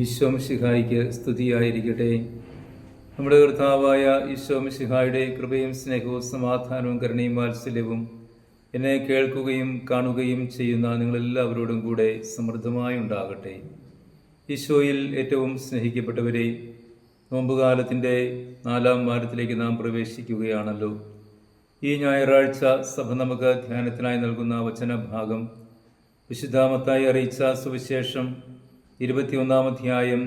ഈശോമിശിഹായിക്ക് സ്തുതിയായിരിക്കട്ടെ. നമ്മുടെ കർത്താവായ ഈശോം ഈശോമിശിഹായുടെ കൃപയും സ്നേഹവും സമാധാനവും കരുണയും വാത്സല്യവും എന്നെ കേൾക്കുകയും കാണുകയും ചെയ്യുന്ന നിങ്ങളെല്ലാവരോടും കൂടെ സമൃദ്ധമായി ഉണ്ടാകട്ടെ. ഈശോയിൽ ഏറ്റവും സ്നേഹിക്കപ്പെട്ടവരെ നോമ്പുകാലത്തിന്റെ നാലാം വാരത്തിലേക്ക് നാം പ്രവേശിക്കുകയാണല്ലോ. ഈ ഞായറാഴ്ച സഭ നമുക്ക് ധ്യാനത്തിനായി നൽകുന്ന വചനഭാഗം വിശുദ്ധാമത്തായി അറിയിച്ച സുവിശേഷം ഇരുപത്തിയൊന്നാം അധ്യായം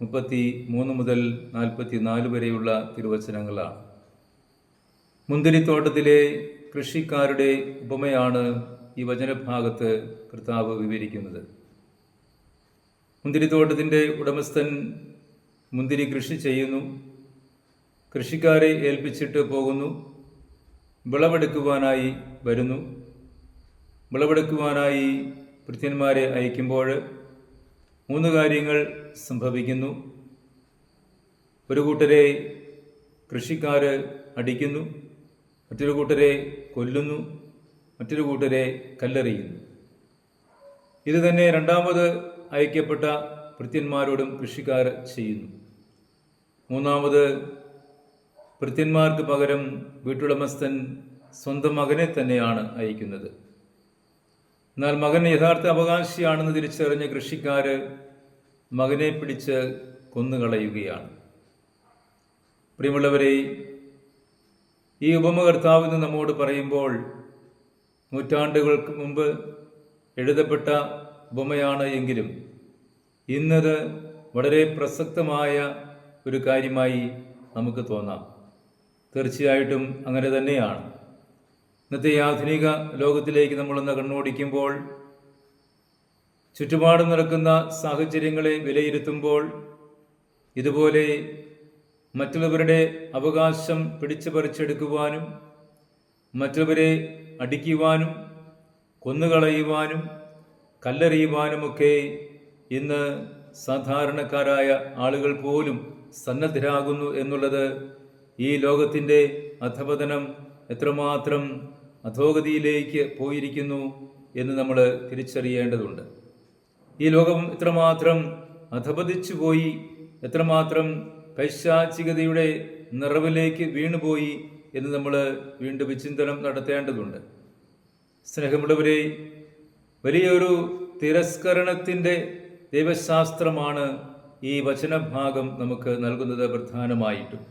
മുപ്പത്തി മൂന്ന് മുതൽ നാൽപ്പത്തി നാല് വരെയുള്ള തിരുവചനങ്ങളാണ്. മുന്തിരിത്തോട്ടത്തിലെ കൃഷിക്കാരുടെ ഉപമയാണ് ഈ വചനഭാഗത്ത് കർത്താവ് വിവരിക്കുന്നത്. മുന്തിരിത്തോട്ടത്തിന്റെ ഉടമസ്ഥൻ മുന്തിരി കൃഷി ചെയ്യുന്നു കൃഷിക്കാരെ ഏൽപ്പിച്ചിട്ട് പോകുന്നു വിളവെടുക്കുവാനായി വരുന്നു. വിളവെടുക്കുവാനായി ഭൃത്യന്മാരെ അയക്കുമ്പോൾ മൂന്ന് കാര്യങ്ങൾ സംഭവിക്കുന്നു. ഒരു കൂട്ടരെ കൃഷിക്കാർ അടിക്കുന്നു മറ്റൊരു കൂട്ടരെ കൊല്ലുന്നു മറ്റൊരു കൂട്ടരെ കല്ലെറിയുന്നു. ഇത് തന്നെ രണ്ടാമത് അയക്കപ്പെട്ട ഭൃത്യന്മാരോടും കൃഷിക്കാർ ചെയ്യുന്നു. മൂന്നാമത് ഭൃത്യന്മാർക്ക് പകരം വീട്ടുടമസ്ഥൻ സ്വന്തം മകനെ തന്നെയാണ് അയക്കുന്നത്. എന്നാൽ മകൻ യഥാർത്ഥ അവകാശിയാണെന്ന് തിരിച്ചറിഞ്ഞ കൃഷിക്കാര് മകനെ പിടിച്ച് കൊന്നുകളയുകയാണ്. പ്രിയമുള്ളവരെ ഈ ഉപമകർത്താവ് എന്ന് നമ്മോട് പറയുമ്പോൾ നൂറ്റാണ്ടുകൾക്ക് മുമ്പ് എഴുതപ്പെട്ട ഉപമയാണ് എങ്കിലും ഇന്നത് വളരെ പ്രസക്തമായ ഒരു കാര്യമായി നമുക്ക് തോന്നാം. തീർച്ചയായിട്ടും അങ്ങനെ തന്നെയാണ്. ഇന്നത്തെ ആധുനിക ലോകത്തിലേക്ക് നമ്മളൊന്ന് കണ്ണോടിക്കുമ്പോൾ ചുറ്റുപാടും നടക്കുന്ന സാഹചര്യങ്ങളെ വിലയിരുത്തുമ്പോൾ ഇതുപോലെ മറ്റുള്ളവരുടെ അവകാശം പിടിച്ചു പറിച്ചെടുക്കുവാനും മറ്റുള്ളവരെ അടിക്കുവാനും കൊന്നുകളയുവാനും കല്ലെറിയുവാനുമൊക്കെ ഇന്ന് സാധാരണക്കാരായ ആളുകൾ പോലും സന്നദ്ധരാകുന്നു എന്നുള്ളത് ഈ ലോകത്തിന്റെ അധപതനം എത്രമാത്രം അധോഗതിയിലേക്ക് പോയിരിക്കുന്നു എന്ന് നമ്മൾ തിരിച്ചറിയേണ്ടതുണ്ട്. ഈ ലോകം എത്രമാത്രം അധപതിച്ചു പോയി എത്രമാത്രം പൈശാചികതയുടെ നിറവിലേക്ക് വീണുപോയി എന്ന് നമ്മൾ വീണ്ടും വിചിന്തനം നടത്തേണ്ടതുണ്ട്. സ്നേഹമുള്ളവരെ വലിയൊരു തിരസ്കരണത്തിന്റെ ദൈവശാസ്ത്രമാണ് ഈ വചനഭാഗം നമുക്ക് നൽകുന്നത് പ്രധാനമായിട്ടും.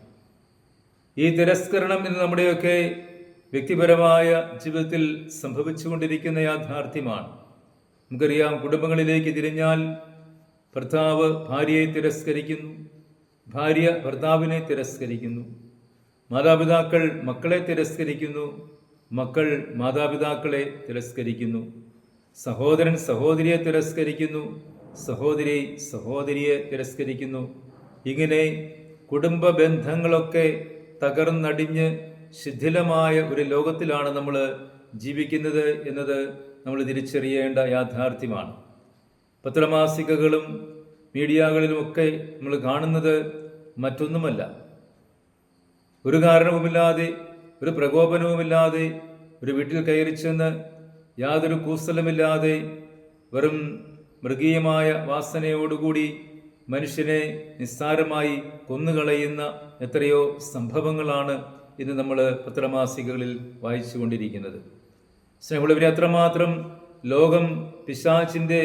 ഈ തിരസ്കരണം എന്ന് നമ്മുടെയൊക്കെ വ്യക്തിപരമായ ജീവിതത്തിൽ സംഭവിച്ചുകൊണ്ടിരിക്കുന്ന യാഥാർത്ഥ്യമാണ്. നമുക്കറിയാം കുടുംബങ്ങളിലേക്ക് തിരിഞ്ഞാൽ ഭർത്താവ് ഭാര്യയെ തിരസ്കരിക്കുന്നു ഭാര്യ ഭർത്താവിനെ തിരസ്കരിക്കുന്നു മാതാപിതാക്കൾ മക്കളെ തിരസ്കരിക്കുന്നു മക്കൾ മാതാപിതാക്കളെ തിരസ്കരിക്കുന്നു സഹോദരൻ സഹോദരിയെ തിരസ്കരിക്കുന്നു സഹോദരി സഹോദരിയെ തിരസ്കരിക്കുന്നു. ഇങ്ങനെ കുടുംബ ബന്ധങ്ങളൊക്കെ തകർന്നടിഞ്ഞ് ശിഥിലമായ ഒരു ലോകത്തിലാണ് നമ്മൾ ജീവിക്കുന്നത് എന്നത് നമ്മൾ തിരിച്ചറിയേണ്ട യാഥാർത്ഥ്യമാണ്. പത്രമാസികകളും മീഡിയകളിലുമൊക്കെ നമ്മൾ കാണുന്നത് മറ്റൊന്നുമല്ല. ഒരു കാരണവുമില്ലാതെ ഒരു പ്രകോപനവുമില്ലാതെ ഒരു വീട്ടിൽ കയറി ചെന്ന് യാതൊരു കൂസലമില്ലാതെ വെറും മൃഗീയമായ വാസനയോടുകൂടി മനുഷ്യനെ നിസ്സാരമായി കൊന്നുകളയുന്ന എത്രയോ സംഭവങ്ങളാണ് ഇന്ന് നമ്മൾ പത്രമാസികകളിൽ വായിച്ചുകൊണ്ടിരിക്കുന്നത്. സ്നേഹമുള്ളവരെ അത്രമാത്രം ലോകം പിശാചിന്റെ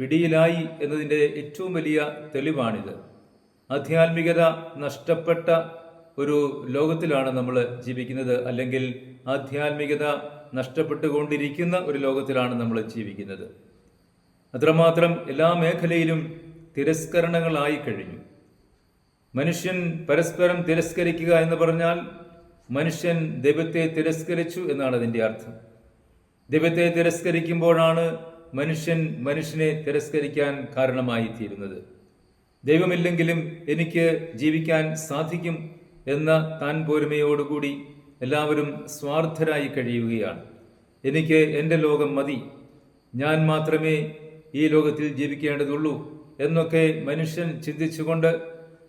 പിടിയിലായി എന്നതിന്റെ ഏറ്റവും വലിയ തെളിവാണിത്. ആധ്യാത്മികത നഷ്ടപ്പെട്ട ഒരു ലോകത്തിലാണ് നമ്മൾ ജീവിക്കുന്നത്. അല്ലെങ്കിൽ ആധ്യാത്മികത നഷ്ടപ്പെട്ടുകൊണ്ടിരിക്കുന്ന ഒരു ലോകത്തിലാണ് നമ്മൾ ജീവിക്കുന്നത്. അത്രമാത്രം എല്ലാ മേഖലയിലും തിരസ്കരണങ്ങളായി കഴിഞ്ഞു. മനുഷ്യൻ പരസ്പരം തിരസ്കരിക്കുക എന്ന് പറഞ്ഞാൽ മനുഷ്യൻ ദൈവത്തെ തിരസ്കരിച്ചു എന്നാണ് അതിന്റെ അർത്ഥം. ദൈവത്തെ തിരസ്കരിക്കുമ്പോഴാണ് മനുഷ്യൻ മനുഷ്യനെ തിരസ്കരിക്കാൻ കാരണമായി തീരുന്നത് ദൈവമില്ലെങ്കിലും എനിക്ക് ജീവിക്കാൻ സാധിക്കും എന്ന താൻ പോരുമയോടുകൂടി എല്ലാവരും സ്വാർത്ഥരായി കഴിയുകയാണ്. എനിക്ക് എന്റെ ലോകം മതി. ഞാൻ മാത്രമേ ഈ ലോകത്തിൽ ജീവിക്കേണ്ടതുള്ളൂ എന്നൊക്കെ മനുഷ്യൻ ചിന്തിച്ചുകൊണ്ട്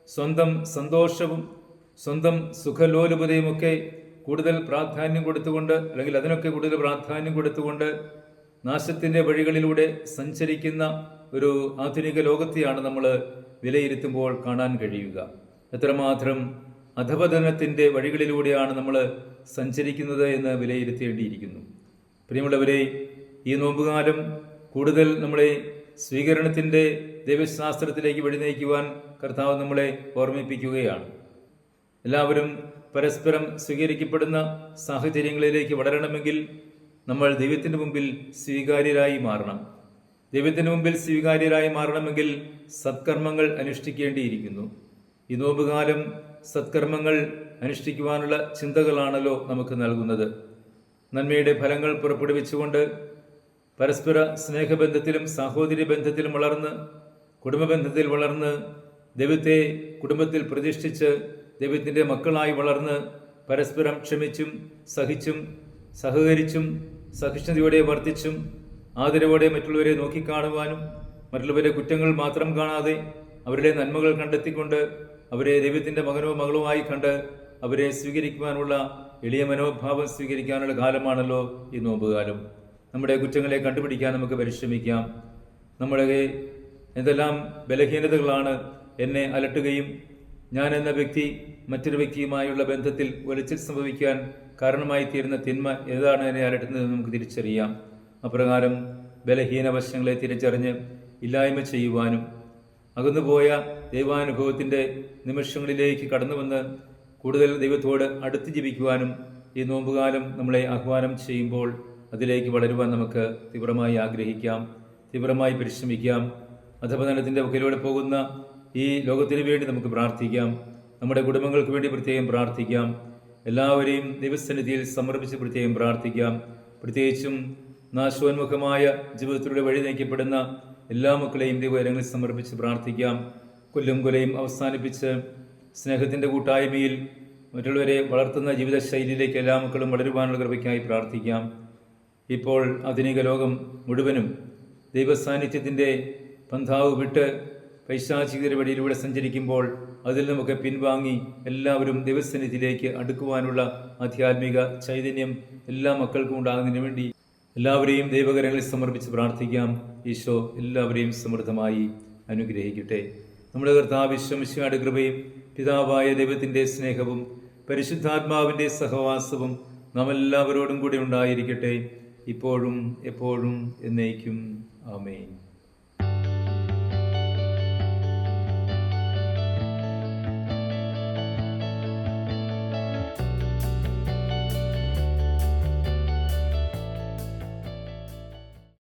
സ്വന്തം സന്തോഷവും സ്വന്തം സുഖലോലുപതയുമൊക്കെ കൂടുതൽ പ്രാധാന്യം കൊടുത്തുകൊണ്ട് അല്ലെങ്കിൽ അതിനൊക്കെ കൂടുതൽ പ്രാധാന്യം കൊടുത്തുകൊണ്ട് നാശത്തിന്റെ വഴികളിലൂടെ സഞ്ചരിക്കുന്ന ഒരു ആധുനിക ലോകത്തെയാണ് നമ്മൾ വിലയിരുത്തുമ്പോൾ കാണാൻ കഴിയുക. എത്രമാത്രം അധപതനത്തിന്റെ വഴികളിലൂടെയാണ് നമ്മൾ സഞ്ചരിക്കുന്നത് എന്ന് വിലയിരുത്തേണ്ടിയിരിക്കുന്നു. പ്രിയമുള്ളവരെ ഈ നോമ്പുകാലം കൂടുതൽ നമ്മളെ സ്വീകരണത്തിന്റെ ദൈവശാസ്ത്രത്തിലേക്ക് വഴി നയിക്കുവാൻ കർത്താവ് നമ്മളെ ഓർമ്മിപ്പിക്കുകയാണ്. എല്ലാവരും പരസ്പരം സ്വീകരിക്കപ്പെടുന്ന സാഹചര്യങ്ങളിലേക്ക് വളരണമെങ്കിൽ നമ്മൾ ദൈവത്തിന്റെ മുമ്പിൽ സ്വീകാര്യരായി മാറണം. ദൈവത്തിന്റെ മുമ്പിൽ സ്വീകാര്യരായി മാറണമെങ്കിൽ സത്കർമ്മങ്ങൾ അനുഷ്ഠിക്കേണ്ടിയിരിക്കുന്നു. ഈ നോമ്പുകാലം സത്കർമ്മങ്ങൾ അനുഷ്ഠിക്കുവാനുള്ള ചിന്തകളാണല്ലോ നമുക്ക് നൽകുന്നത്. നന്മയുടെ ഫലങ്ങൾ പുറപ്പെടുവിച്ചുകൊണ്ട് പരസ്പര സ്നേഹബന്ധത്തിലും സാഹോദര്യ ബന്ധത്തിലും വളർന്ന് കുടുംബബന്ധത്തിൽ വളർന്ന് ദൈവത്തെ കുടുംബത്തിൽ പ്രതിഷ്ഠിച്ച് ദൈവത്തിന്റെ മക്കളായി വളർന്ന് പരസ്പരം ക്ഷമിച്ചും സഹിച്ചും സഹകരിച്ചും സഹിഷ്ണുതയോടെ വർത്തിച്ചും ആദരവോടെ മറ്റുള്ളവരെ നോക്കിക്കാണുവാനും മറ്റുള്ളവരെ കുറ്റങ്ങൾ മാത്രം കാണാതെ അവരുടെ നന്മകൾ കണ്ടെത്തിക്കൊണ്ട് അവരെ ദൈവത്തിന്റെ മകനോ മകളുമായി കണ്ട് അവരെ സ്വീകരിക്കുവാനുള്ള എളിയ മനോഭാവം സ്വീകരിക്കാനുള്ള കാലമാണല്ലോ ഈ നോമ്പുകാലം നമ്മുടെ കുറ്റങ്ങളെ കണ്ടുപിടിക്കാൻ നമുക്ക് പരിശ്രമിക്കാം. നമ്മുടെ എന്തെല്ലാം ബലഹീനതകളാണ് എന്നെ അലട്ടുകയും ഞാൻ എന്ന വ്യക്തി മറ്റൊരു വ്യക്തിയുമായുള്ള ബന്ധത്തിൽ വെളിച്ചം സംഭവിക്കാൻ കാരണമായി തീരുന്ന തിന്മ ഏതാണ് എന്നെ അലട്ടുന്നത് നമുക്ക് തിരിച്ചറിയാം. അപ്രകാരം ബലഹീന വശങ്ങളെ തിരിച്ചറിഞ്ഞ് ഇല്ലായ്മ ചെയ്യുവാനും അകന്നുപോയ ദൈവാനുഭവത്തിന്റെ നിമിഷങ്ങളിലേക്ക് കടന്നു വന്ന് കൂടുതൽ ദൈവത്തോട് അടുത്ത് ജീവിക്കുവാനും ഈ നോമ്പുകാലം നമ്മളെ ആഹ്വാനം ചെയ്യുമ്പോൾ അതിലേക്ക് വളരുവാൻ നമുക്ക് തീവ്രമായി ആഗ്രഹിക്കാം തീവ്രമായി പരിശ്രമിക്കാം. അധപതനത്തിന്റെ വക്കിലൂടെ പോകുന്ന ഈ ലോകത്തിന് വേണ്ടി നമുക്ക് പ്രാർത്ഥിക്കാം. നമ്മുടെ കുടുംബങ്ങൾക്ക് വേണ്ടി പ്രത്യേകം പ്രാർത്ഥിക്കാം. എല്ലാവരെയും ദൈവസന്നിധിയിൽ സമർപ്പിച്ച് പ്രത്യേകം പ്രാർത്ഥിക്കാം. പ്രത്യേകിച്ചും നാശോന്മുഖമായ ജീവിതത്തിലൂടെ വഴി നയിക്കപ്പെടുന്ന എല്ലാ മക്കളെയും ദൈവകരങ്ങളിൽ സമർപ്പിച്ച് പ്രാർത്ഥിക്കാം. കൊല്ലും കൊലയും അവസാനിപ്പിച്ച് സ്നേഹത്തിന്റെ കൂട്ടായ്മയിൽ മറ്റുള്ളവരെ വളർത്തുന്ന ജീവിതശൈലിയിലേക്ക് എല്ലാ മക്കളും വളരുവാനുള്ള കൃപയ്ക്കായി പ്രാർത്ഥിക്കാം. ഇപ്പോൾ ആധുനിക ലോകം മുഴുവനും ദൈവസാന്നിധ്യത്തിന്റെ പന്ഥാവ് വിട്ട് പൈശാചികരുടെ വഴിയിലൂടെ സഞ്ചരിക്കുമ്പോൾ അതിൽ നമുക്ക് പിൻവാങ്ങി എല്ലാവരും ദൈവസന്നിധിയിലേക്ക് അടുക്കുവാനുള്ള ആധ്യാത്മിക ചൈതന്യം എല്ലാ മക്കൾക്കും ഉണ്ടാകുന്നതിന് വേണ്ടി എല്ലാവരെയും ദൈവകരങ്ങളിൽ സമർപ്പിച്ച് പ്രാർത്ഥിക്കാം. ഈശോ എല്ലാവരെയും സമൃദ്ധമായി അനുഗ്രഹിക്കട്ടെ. നമ്മുടെ കർത്താവ് കൃപയും പിതാവായ ദൈവത്തിന്റെ സ്നേഹവും പരിശുദ്ധാത്മാവിന്റെ സഹവാസവും നാം എല്ലാവരോടും കൂടി ഉണ്ടായിരിക്കട്ടെ. ഇപ്പോഴും എപ്പോഴും എന്നേക്കും. ആമേൻ.